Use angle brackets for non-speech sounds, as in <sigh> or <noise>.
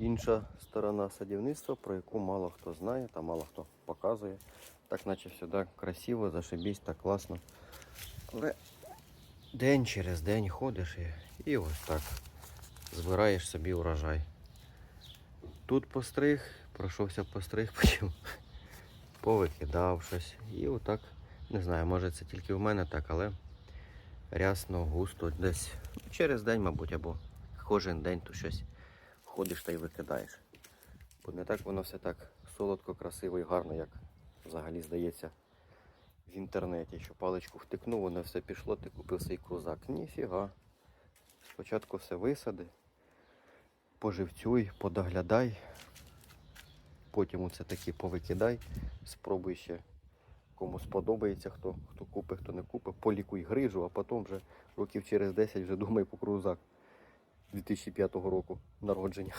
інша сторона садівництва, про яку мало хто знає та мало хто показує. Так наче всюди красиво, зашибісь, так класно. Але день через день ходиш і, і ось так збираєш собі урожай. Тут постриг, пройшовся постриг, <laughs> потім повикидав щось. І отак, не знаю, може це тільки в мене так, але рясно, густо, десь через день, мабуть, або кожен день тут щось ходиш та й викидаєш. Бо не так воно все так солодко, красиво і гарно, як взагалі здається в інтернеті. Що паличку втикнув, воно все пішло, ти купив свій крузак. Ніфіга. Спочатку все висади, поживцюй, подоглядай. Потім оце таки повикидай, спробуй ще кому сподобається, хто, хто купить, хто не купить, полікуй грижу, а потім вже років через 10 вже думай про крузак 2005 року народження.